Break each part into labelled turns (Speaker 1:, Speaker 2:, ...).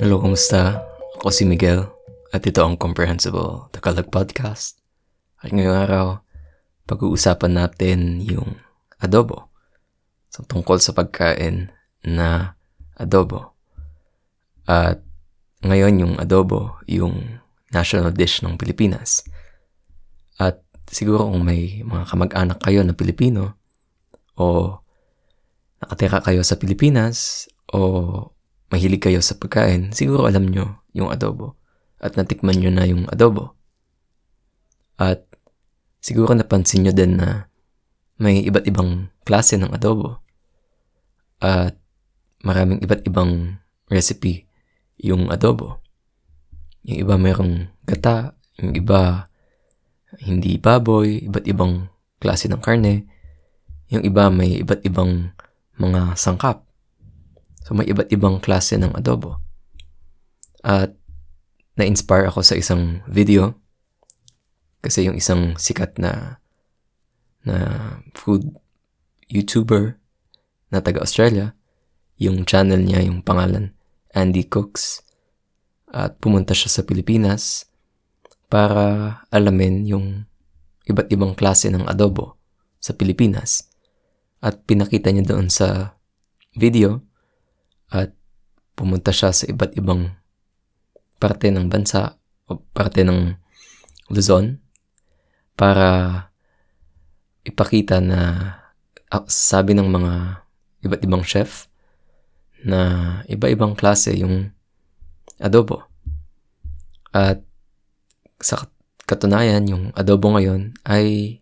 Speaker 1: Hello, kumusta? Ako si Miguel at ito ang Comprehensible Tagalog Podcast. At ngayong araw, pag-uusapan natin yung adobo. So, tungkol sa pagkain na adobo. At ngayon yung adobo, yung national dish ng Pilipinas. At siguro kung may mga kamag-anak kayo na Pilipino o nakatira kayo sa Pilipinas o mahilig kayo sa pagkain, siguro alam nyo yung adobo at natikman nyo na yung adobo. At siguro napansin nyo din na may iba't ibang klase ng adobo at maraming iba't ibang recipe yung adobo. Yung iba mayroong gata, yung iba hindi baboy, iba't ibang klase ng karne. Yung iba may iba't ibang mga sangkap. So may iba't ibang klase ng adobo. At na-inspire ako sa isang video kasi yung isang sikat na na food YouTuber na taga Australia, yung channel niya, yung pangalan Andy Cooks. At pumunta siya sa Pilipinas para alamin yung iba't ibang klase ng adobo sa Pilipinas. At pinakita niya doon sa video at pumunta siya sa iba't ibang parte ng bansa o parte ng Luzon para ipakita na uh, sabi ng mga iba't ibang chef na iba-ibang klase yung adobo. At sa katunayan, yung adobo ngayon ay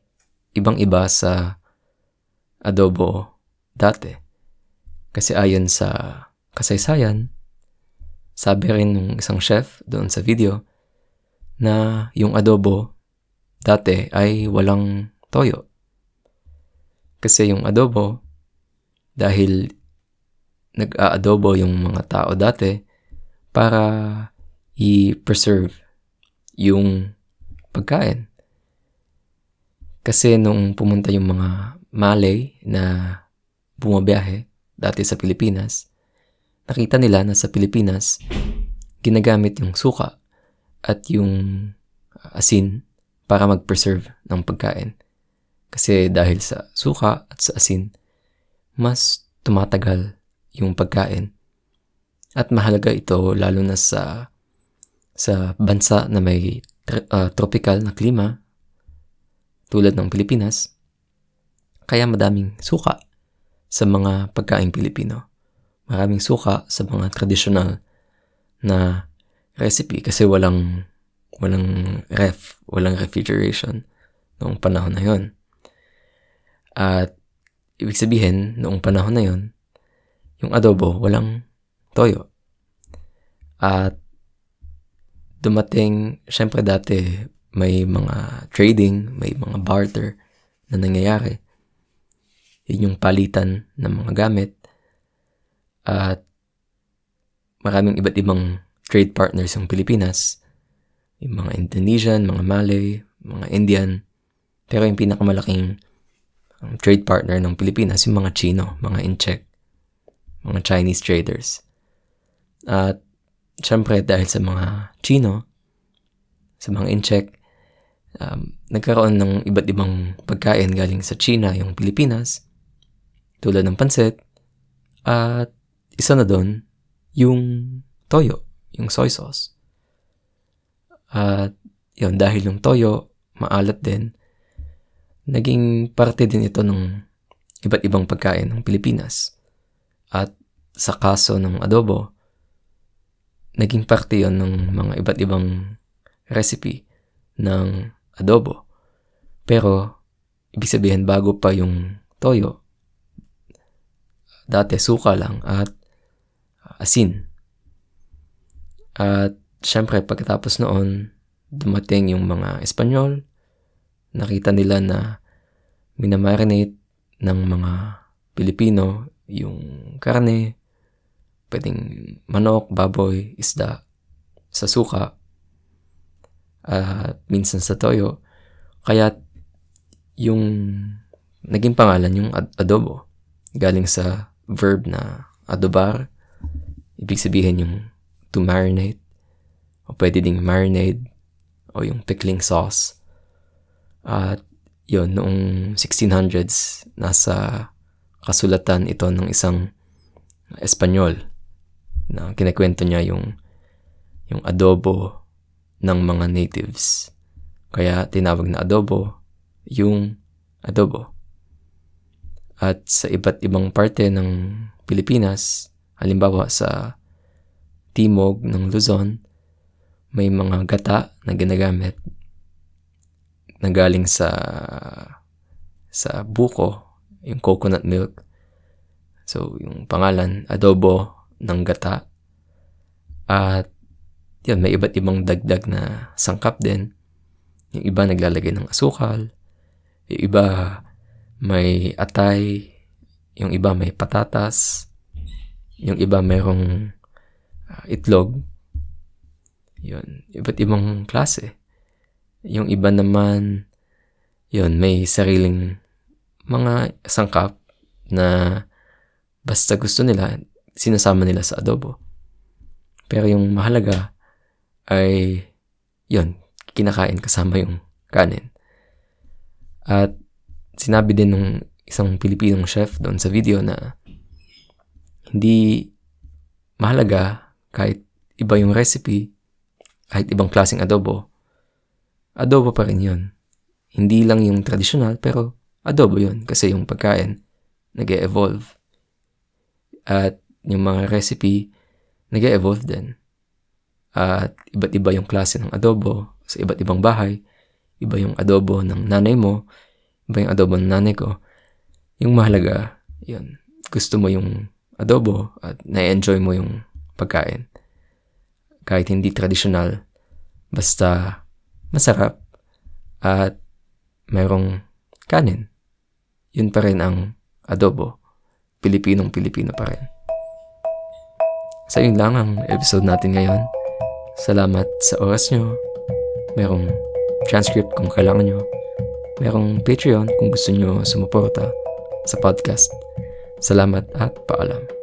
Speaker 1: ibang-iba sa adobo dati. Kasi ayon sa kasaysayan, sabi rin ng isang chef doon sa video na yung adobo dati ay walang toyo. Kasi yung adobo, dahil nag-aadobo yung mga tao dati para i-preserve yung pagkain. Kasi nung pumunta yung mga Malay na bumabiyahe dati sa Pilipinas, nakita nila na sa Pilipinas, ginagamit yung suka at yung asin para mag-preserve ng pagkain. Kasi dahil sa suka at sa asin, mas tumatagal yung pagkain. At mahalaga ito lalo na sa sa bansa na may uh, tropical na klima tulad ng Pilipinas. Kaya madaming suka sa mga pagkain Pilipino maraming suka sa mga traditional na recipe kasi walang walang ref, walang refrigeration noong panahon na yon. At ibig sabihin, noong panahon na yon, yung adobo walang toyo. At dumating, syempre dati may mga trading, may mga barter na nangyayari. Yun yung palitan ng mga gamit. At maraming iba't ibang trade partners yung Pilipinas. Yung mga Indonesian, mga Malay, mga Indian. Pero yung pinakamalaking um, trade partner ng Pilipinas, yung mga Chino, mga Incheck, mga Chinese traders. At syempre dahil sa mga Chino, sa mga Incheck, um, nagkaroon ng iba't ibang pagkain galing sa China, yung Pilipinas, tulad ng pansit, at isa na doon, yung toyo, yung soy sauce. At yun, dahil yung toyo, maalat din, naging parte din ito ng iba't ibang pagkain ng Pilipinas. At sa kaso ng adobo, naging parte yon ng mga iba't ibang recipe ng adobo. Pero, ibig sabihin bago pa yung toyo, dati suka lang at asin. At syempre pagkatapos noon, dumating yung mga Espanyol, nakita nila na minamarinate ng mga Pilipino yung karne, pwedeng manok, baboy, isda, sa suka, at minsan sa toyo. Kaya yung naging pangalan yung adobo. Galing sa verb na adobar Ibig sabihin yung to marinate. O pwede ding marinade o yung pickling sauce. At yon noong 1600s, nasa kasulatan ito ng isang Espanyol na kinakwento niya yung yung adobo ng mga natives. Kaya tinawag na adobo yung adobo. At sa iba't ibang parte ng Pilipinas, halimbawa sa timog ng Luzon, may mga gata na ginagamit na galing sa sa buko, yung coconut milk. So, yung pangalan, adobo ng gata. At yun, may iba't ibang dagdag na sangkap din. Yung iba naglalagay ng asukal. Yung iba may atay. Yung iba may patatas. Yung iba mayroong uh, itlog. Yun, iba't ibang klase. Yung iba naman, yun, may sariling mga sangkap na basta gusto nila, sinasama nila sa adobo. Pero yung mahalaga ay, yun, kinakain kasama yung kanin. At sinabi din ng isang Pilipinong chef doon sa video na hindi mahalaga kahit iba yung recipe, kahit ibang klaseng adobo, adobo pa rin yun. Hindi lang yung traditional, pero adobo yun kasi yung pagkain nag evolve At yung mga recipe nag evolve din. At iba't iba yung klase ng adobo sa iba't ibang bahay. Iba yung adobo ng nanay mo, iba yung adobo ng nanay ko. Yung mahalaga, yun. Gusto mo yung adobo at na-enjoy mo yung pagkain. Kahit hindi traditional, basta masarap at mayroong kanin. Yun pa rin ang adobo. Pilipinong Pilipino pa rin. Sa yun lang ang episode natin ngayon. Salamat sa oras nyo. Merong transcript kung kailangan nyo. Merong Patreon kung gusto nyo sumuporta sa podcast. Salamat at paalam.